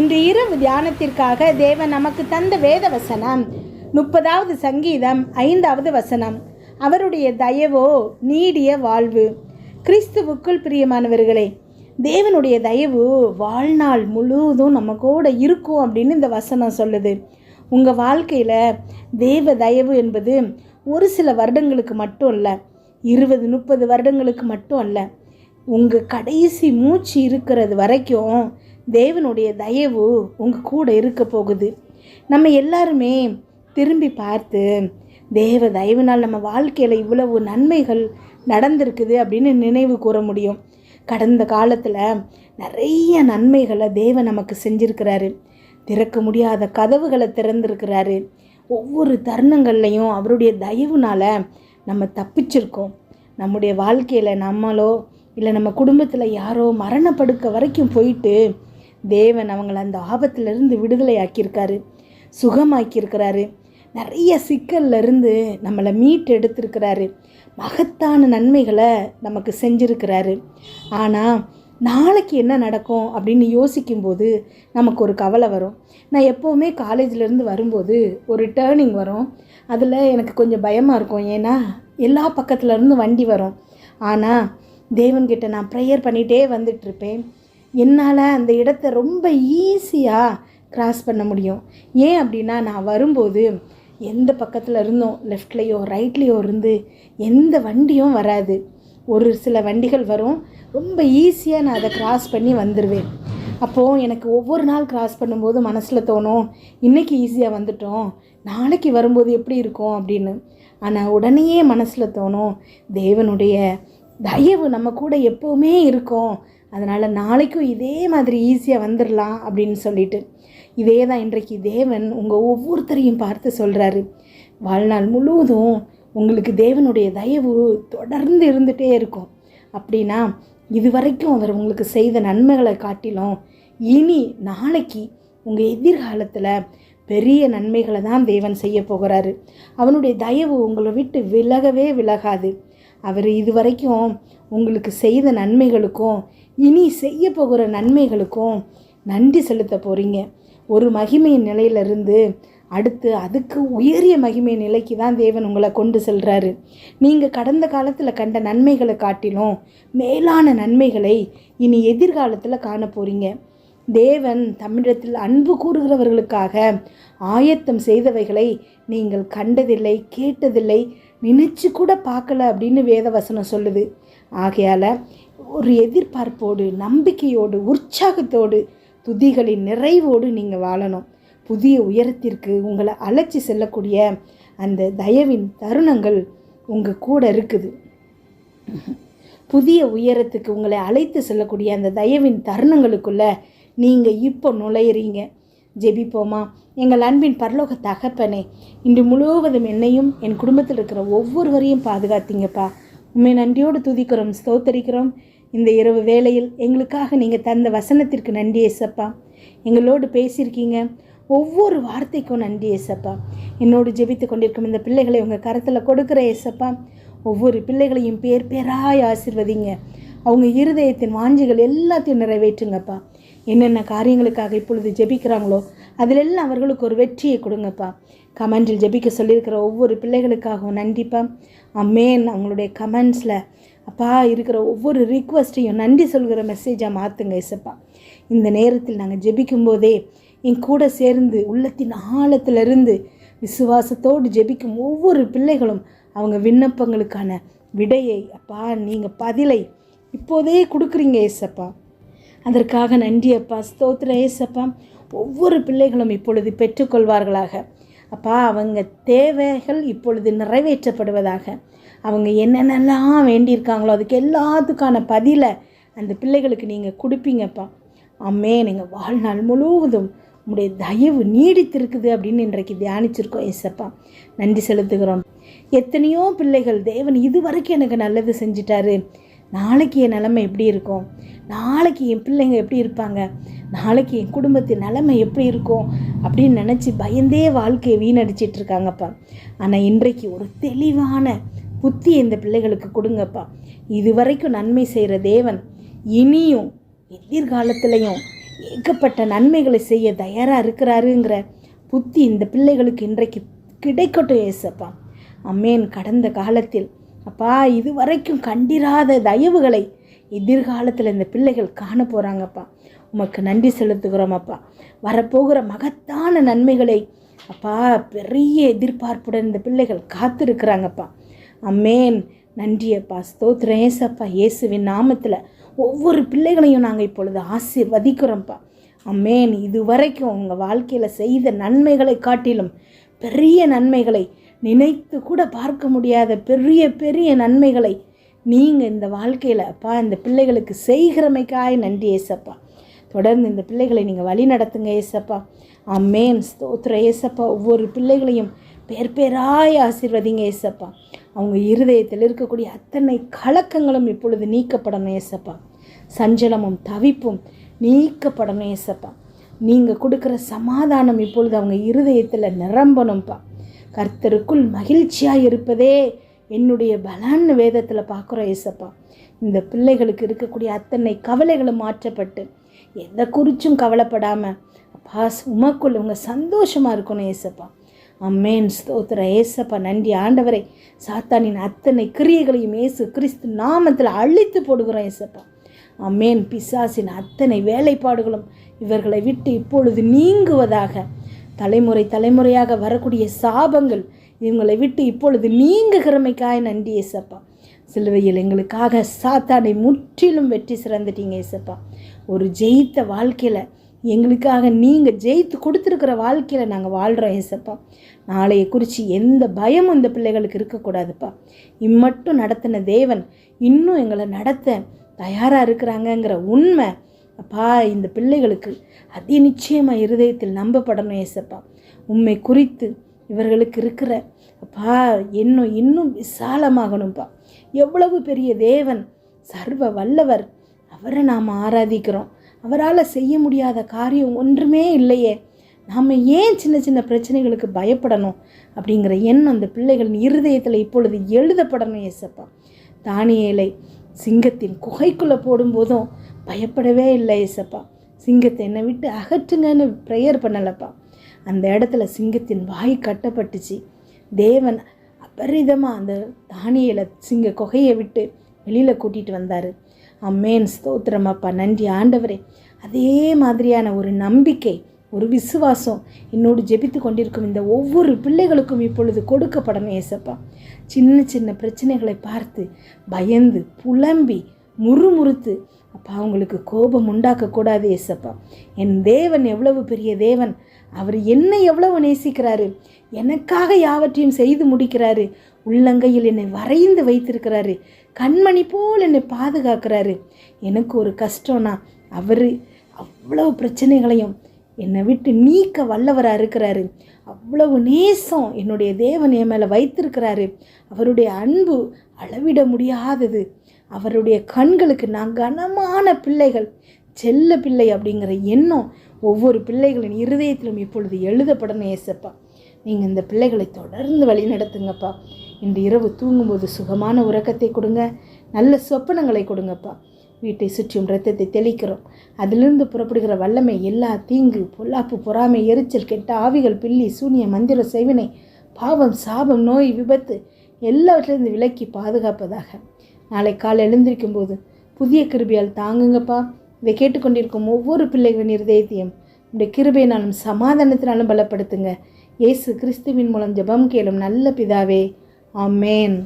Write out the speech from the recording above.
இன்று இரவு தியானத்திற்காக தேவன் நமக்கு தந்த வேத வசனம் முப்பதாவது சங்கீதம் ஐந்தாவது வசனம். அவருடைய தயவோ நீடிய வாழ்வு. கிறிஸ்துவுக்குள் பிரியமானவர்களே தேவனுடைய தயவு வாழ்நாள் முழுவதும் நம்ம கூட இருக்கும் அப்படின்னு இந்த வசனம் சொல்லுது. உங்கள் வாழ்க்கையில் தேவ தயவு என்பது ஒரு சில வருடங்களுக்கு மட்டும் இல்லை இருபது முப்பது வருடங்களுக்கு மட்டும் அல்ல உங்கள் கடைசி மூச்சு இருக்கிறது வரைக்கும் தேவனுடைய தயவு உங்கள் கூட இருக்க போகுது. நம்ம எல்லாருமே திரும்பி பார்த்து தேவ தயவுனால் நம்ம வாழ்க்கையில் இவ்வளவு நன்மைகள் நடந்திருக்குது அப்படின்னு நினைவு கூற முடியும். கடந்த காலத்தில் நிறைய நன்மைகளை தேவன் நமக்கு செஞ்சுருக்கிறாரு. திறக்க முடியாத கதவுகளை திறந்திருக்கிறாரு. ஒவ்வொரு தருணங்கள்லையும் அவருடைய தயவுனால் நம்ம தப்பிச்சிருக்கோம். நம்முடைய வாழ்க்கையில் நம்மளோ இல்லை நம்ம குடும்பத்தில் யாரோ மரணப்படுக்க வரைக்கும் போயிட்டு தேவன் அவங்கள அந்த ஆபத்திலிருந்து விடுதலை ஆக்கியிருக்காரு சுகமாக்கியிருக்கிறாரு. நிறைய சிக்கல்லேருந்து நம்மளை மீட்டு எடுத்திருக்கிறாரு மகத்தான நன்மைகளை நமக்கு செஞ்சிருக்கிறாரு. ஆனால் நாளைக்கு என்ன நடக்கும் அப்படின்னு யோசிக்கும்போது நமக்கு ஒரு கவலை வரும். நான் எப்போவுமே காலேஜிலேருந்து வரும்போது ஒரு டேர்னிங் வரும். அதில் எனக்கு கொஞ்சம் பயமாக இருக்கும். ஏன்னா எல்லா பக்கத்துலேருந்து வண்டி வரும். ஆனால் தேவன்கிட்ட நான் ப்ரேயர் பண்ணிகிட்டே வந்துட்டுருப்பேன். என்னால் அந்த இடத்த ரொம்ப ஈஸியாக கிராஸ் பண்ண முடியும். ஏன் அப்படின்னா நான் வரும்போது எந்த பக்கத்தில் இருந்தும் லெஃப்ட்லேயோ ரைட்லேயோ இருந்து எந்த வண்டியும் வராது. ஒரு சில வண்டிகள் வரும். ரொம்ப ஈஸியாக நான் அதை கிராஸ் பண்ணி வந்துடுவேன் அப்போது எனக்கு ஒவ்வொரு நாள் கிராஸ் பண்ணும்போது மனசில் தோணும் இன்றைக்கி ஈஸியாக வந்துட்டோம். நாளைக்கு வரும்போது எப்படி இருக்கும்? அப்படின்னு. ஆனால் உடனேயே மனசில் தோணும் தேவனுடைய தயவு நம்ம கூட எப்போவுமே இருக்கும். அதனால் நாளைக்கும் இதே மாதிரி ஈஸியாக வந்துடலாம் அப்படின்னு சொல்லிட்டு இதே தான் இன்றைக்கு தேவன் உங்கள் ஒவ்வொருத்தரையும் பார்த்து சொல்கிறாரு வாழ்நாள் முழுவதும் உங்களுக்கு தேவனுடைய தயவு தொடர்ந்து இருந்துகிட்டே இருக்கும். அப்படின்னா இதுவரைக்கும் அவர் உங்களுக்கு செய்த நன்மைகளை காட்டிலும் இனி நாளைக்கு உங்கள் எதிர்காலத்தில் பெரிய நன்மைகளை தான் தேவன் செய்ய போகிறாரு. அவனுடைய தயவு உங்களை விட்டு விலகவே விலகாது. அவர் இதுவரைக்கும் உங்களுக்கு செய்த நன்மைகளுக்கும் இனி செய்ய போகிற நன்மைகளுக்கும் நன்றி செலுத்த போகிறீங்க ஒரு மகிமையின் நிலையிலிருந்து அடுத்து அதுக்கு உயரிய மகிமை நிலைக்கு தான் தேவன் உங்களை கொண்டு செல்கிறாரு நீங்கள் கடந்த காலத்தில் கண்ட நன்மைகளை காட்டிலும் மேலான நன்மைகளை இனி எதிர்காலத்தில் காண போகிறீங்க தேவன் தமிழத்தில் அன்பு கூறுகிறவர்களுக்காக ஆயத்தம் செய்தவைகளை நீங்கள் கண்டதில்லை கேட்டதில்லை நினச்சி கூட பார்க்கல அப்படின்னு வேதவசனம் சொல்லுது. ஆகையால் ஒரு எதிர்பார்ப்போடு நம்பிக்கையோடு உற்சாகத்தோடு துதிகளின் நிறைவோடு நீங்கள் வாழணும். புதிய உயரத்திற்கு உங்களை அழைச்சி செல்லக்கூடிய அந்த தயவின் தருணங்கள் உங்கள் கூட இருக்குது. புதிய உயரத்துக்கு உங்களை அழைத்து செல்லக்கூடிய அந்த தயவின் தருணங்களுக்குள்ளே நீங்கள் இப்போ நுழையிறீங்க. ஜெபிப்போமா? எங்கள் அன்பின் பரலோக தகப்பனே இன்று முழுவதும் என்னையும் என் குடும்பத்தில் இருக்கிற ஒவ்வொருவரையும் பாதுகாத்தீங்கப்பா. உண்மை நன்றியோடு துதிக்கிறோம் ஸ்தோத்தரிக்கிறோம். இந்த இரவு வேளையில் எங்களுக்காக நீங்கள் தந்த வசனத்திற்கு நன்றி ஏசப்பா. எங்களோடு பேசியிருக்கீங்க. ஒவ்வொரு வார்த்தைக்கும் நன்றி ஏசப்பா. என்னோடு ஜெபித்து கொண்டிருக்கும் இந்த பிள்ளைகளை உங்கள் கரத்தில் கொடுக்குற ஏசப்பா. ஒவ்வொரு பிள்ளைகளையும் பேர் பேராய் ஆசிர்வதிங்க. அவங்க இருதயத்தின் வாஞ்சிகள் எல்லாத்தையும் நிறைவேற்றுங்கப்பா. என்னென்ன காரியங்களுக்காக இப்பொழுது ஜெபிக்கிறாங்களோ அதிலெல்லாம் அவர்களுக்கு ஒரு வெற்றியை கொடுங்கப்பா. கமெண்டில் ஜெபிக்க சொல்லியிருக்கிற ஒவ்வொரு பிள்ளைகளுக்காகவும் நன்றிப்பா. அம்மேன். அவங்களுடைய கமெண்ட்ஸில் அப்பா இருக்கிற ஒவ்வொரு ரிக்வஸ்ட்டையும் நன்றி சொல்கிற மெசேஜாக மாற்றுங்க இசப்பா. இந்த நேரத்தில் நாங்கள் ஜெபிக்கும் போதே என் கூட சேர்ந்து உள்ளத்தின் ஆழத்திலிருந்து விசுவாசத்தோடு ஜெபிக்கும் ஒவ்வொரு பிள்ளைகளும் அவங்க விண்ணப்பங்களுக்கான விடையை அப்பா நீங்கள் பதிலை இப்போதே கொடுக்குறீங்க ஏசப்பா அதற்காக நன்றி அப்பா ஸ்தோத்திர ஏசப்பா ஒவ்வொரு பிள்ளைகளும் இப்பொழுது பெற்றுக்கொள்வார்களாக. அப்பா அவங்க தேவைகள் இப்பொழுது நிறைவேற்றப்படுவதாக. அவங்க என்னென்னலாம் வேண்டியிருக்காங்களோ அதுக்கு எல்லாத்துக்கான பதிலை அந்த பிள்ளைகளுக்கு நீங்கள் கொடுப்பீங்கப்பா. அம்மே நீங்கள் வாழ்நாள் முழுவதும் உங்களுடைய தயவு நீடித்திருக்குது அப்படின்னு இன்றைக்கு தியானிச்சிருக்கோம் ஏசப்பா. நன்றி செலுத்துகிறோம். எத்தனையோ பிள்ளைகள் தேவன் இதுவரைக்கும் எனக்கு நல்லது செஞ்சிட்டாரு. நாளைக்கு என் நிலமை எப்படி இருக்கும்? நாளைக்கு என் பிள்ளைங்க எப்படி இருப்பாங்க? நாளைக்கு என் குடும்பத்தின் நிலைமை எப்படி இருக்கும்? அப்படின்னு நினச்சி பயந்தே வாழ்க்கையை வீணடிச்சிட்டு இருக்காங்கப்பா. ஆனால் இன்றைக்கு ஒரு தெளிவான புத்தி இந்த பிள்ளைகளுக்கு கொடுங்கப்பா. இதுவரைக்கும் நன்மை செய்கிற தேவன் இனியும் எதிர்காலத்திலையும் ஏகப்பட்ட நன்மைகளை செய்ய தயாராக இருக்கிறாருங்கிற புத்தி இந்த பிள்ளைகளுக்கு இன்றைக்கு கிடைக்கட்டும் ஏசப்பா. அம்மேன் கடந்த காலத்தில் அப்பா இது வரைக்கும் கண்டிராத தயவுகளை எதிர்காலத்தில் இந்த பிள்ளைகள் காண போகிறாங்கப்பா உமக்கு நன்றி செலுத்துகிறோம் அப்பா. வரப்போகிற மகத்தான நன்மைகளை அப்பா பெரிய எதிர்பார்ப்புடன் இந்த பிள்ளைகள் காத்திருக்கிறாங்கப்பா. அம்மேன். நன்றியப்பா ஸ்தோத்திரம். ஏசப்பா இயேசுவின் நாமத்தில் ஒவ்வொரு பிள்ளைகளையும் நாங்கள் இப்பொழுது ஆசீர்வதிக்கிறோம்ப்பா. அம்மேன். இதுவரைக்கும் உங்கள் வாழ்க்கையில் செய்த நன்மைகளை காட்டிலும் பெரிய நன்மைகளை நினைத்து கூட பார்க்க முடியாத பெரிய பெரிய நன்மைகளை நீங்கள் இந்த வாழ்க்கையில் அப்பா இந்த பிள்ளைகளுக்கு செய்கிறமைக்காய் நன்றி ஏசப்பா. தொடர்ந்து இந்த பிள்ளைகளை நீங்கள் வழி நடத்துங்க ஏசப்பா. அம்மேன் ஸ்தோத்திர ஏசப்பா. ஒவ்வொரு பிள்ளைகளையும் பேர் பேராய் ஆசிர்வதிங்க ஏசப்பா. அவங்க இருதயத்தில் இருக்கக்கூடிய அத்தனை கலக்கங்களும் இப்பொழுது நீக்கப்படணும் ஏசப்பா. சஞ்சலமும் தவிப்பும் நீக்கப்படணும் ஏசப்பா. நீங்கள் கொடுக்குற சமாதானம் இப்பொழுது அவங்க இருதயத்தில் நிரம்பணும்ப்பா கர்த்தருக்குள் மகிழ்ச்சியாக இருப்பதே என்னுடைய பலன்னு வேதத்தில் பார்க்குறோம் ஏசப்பா. இந்த பிள்ளைகளுக்கு இருக்கக்கூடிய அத்தனை கவலைகளும் மாற்றப்பட்டு எதை குறிச்சும் கவலைப்படாமல் அப்பா உமக்குள் இவங்க சந்தோஷமாக இருக்கணும் ஏசப்பா. அம்மேன் ஸ்தோத்திர ஏசப்பா நன்றி. ஆண்டவரை சாத்தானின் அத்தனை கிரியைகளையும் ஏசு கிறிஸ்து நாமத்தில் அழித்து போடுகிறோம் ஏசப்பா. அம்மேன் பிசாசின் அத்தனை வேலைப்பாடுகளும் இவர்களை விட்டு இப்பொழுது நீங்குவதாக தலைமுறை தலைமுறையாக வரக்கூடிய சாபங்கள் இவங்களை விட்டு இப்பொழுது நீங்குகிறமைக்காய் நன்றி ஏசப்பா. சிலுவையில் எங்களுக்காக சாத்தானை முற்றிலும் வெற்றி சிறந்துட்டீங்க ஏசப்பா. ஒரு ஜெயித்த வாழ்க்கையில் எங்களுக்காக நீங்கள் ஜெயித்து கொடுத்துருக்கிற வாழ்க்கையில் நாங்கள் வாழ்கிறோம் ஏசப்பா. நாளைய குறித்து எந்த பயமும் இந்த பிள்ளைகளுக்கு இருக்கக்கூடாதுப்பா. இம்மட்டும் நடத்தின தேவன் இன்னும் எங்களை நடத்த தயாராக இருக்கிறாங்கங்கிற உண்மை அப்பா இந்த பிள்ளைகளுக்கு அதி நிச்சயமாக இருதயத்தில் நம்பப்படணும் ஏசப்பா. உண்மை குறித்து இவர்களுக்கு இருக்கிற அப்பா இன்னும் இன்னும் விசாலமாகணும்ப்பா எவ்வளவு பெரிய தேவன் சர்வ வல்லவர் அவரை நாம் ஆராதிக்கிறோம். அவரால் செய்ய முடியாத காரியம் ஒன்றுமே இல்லையே. நாம் ஏன் சின்ன சின்ன பிரச்சனைகளுக்கு பயப்படணும் அப்படிங்கிற எண்ணம் அந்த பிள்ளைகளின் இருதயத்தில் இப்பொழுது எழுதப்படணும் ஏசப்பா. தானியலை சிங்கத்தின் குகைக்குள்ளே போடும்போதும் பயப்படவே இல்லை ஏசப்பா. சிங்கத்தை என்னை விட்டு அகற்றுங்கன்னு ப்ரேயர் பண்ணலப்பா. அந்த இடத்துல சிங்கத்தின் வாய் கட்டப்பட்டுச்சு. தேவன் அபரிதமாக அந்த தானியலை சிங்க குகையை விட்டு வெளியில் கூட்டிகிட்டு வந்தார். அம்மேன் ஸ்தோத்திரம் அப்பா. நன்றி ஆண்டவரே. அதே மாதிரியான ஒரு நம்பிக்கை ஒரு விசுவாசம் என்னோடு ஜெபித்து கொண்டிருக்கும் இந்த ஒவ்வொரு பிள்ளைகளுக்கும் இப்பொழுது கொடுக்கப்படணும் ஏசப்பா. சின்ன சின்ன பிரச்சனைகளை பார்த்து பயந்து புலம்பி முறுமுறுத்து அப்பா அவங்களுக்கு கோபம் உண்டாக்கக்கூடாது ஏசப்பா. என் தேவன் எவ்வளவு பெரிய தேவன். அவர் என்னை எவ்வளவு நேசிக்கிறாரு. எனக்காக யாவற்றையும் செய்து முடிக்கிறாரு. உள்ளங்கையில் என்னை வரைந்து வைத்திருக்கிறாரு. கண்மணி போல் என்னை பாதுகாக்கிறாரு. எனக்கு ஒரு கஷ்டம்னா அவர் அவ்வளவு பிரச்சனைகளையும் என்னை விட்டு நீக்க வல்லவராக இருக்கிறாரு. அவ்வளவு நேசம் என்னுடைய தேவன் என் மேலே வைத்திருக்கிறாரு. அவருடைய அன்பு அளவிட முடியாதது. அவருடைய கண்களுக்கு நான் கனமான பிள்ளைகள். செல்ல பிள்ளை அப்படிங்கிற எண்ணம் ஒவ்வொரு பிள்ளைகளின் இருதயத்திலும் இப்பொழுது எழுதப்படணும் ஏசப்பா. நீங்கள் இந்த பிள்ளைகளை தொடர்ந்து வழி நடத்துங்கப்பா. இன்று இரவு தூங்கும்போது சுகமான உறக்கத்தை கொடுங்க. நல்ல சொப்பனங்களை கொடுங்கப்பா. வீட்டை சுற்றியும் ரத்தத்தை தெளிக்கிறோம். அதிலிருந்து புறப்படுகிற வல்லமை எல்லா தீங்கு பொல்லாப்பு பொறாமை எரிச்சல் கெட்ட ஆவிகள் பில்லி சூனிய மந்திர செய்வினை பாவம் சாபம் நோய் விபத்து எல்லாவற்றிலிருந்து விலக்கி பாதுகாப்பதாக. நாளை காலை எழுந்திருக்கும் போது புதிய கிருபியால் தாங்குங்கப்பா. இதை கேட்டுக்கொண்டிருக்கும் ஒவ்வொரு பிள்ளைகளின் இருதயத்தையும் இந்த கிருபையினாலும் சமாதானத்தினாலும் பலப்படுத்துங்க. இயேசு கிறிஸ்துவின் மூலம் ஜெபம் கேளும் நல்ல பிதாவே. ஆமேன்.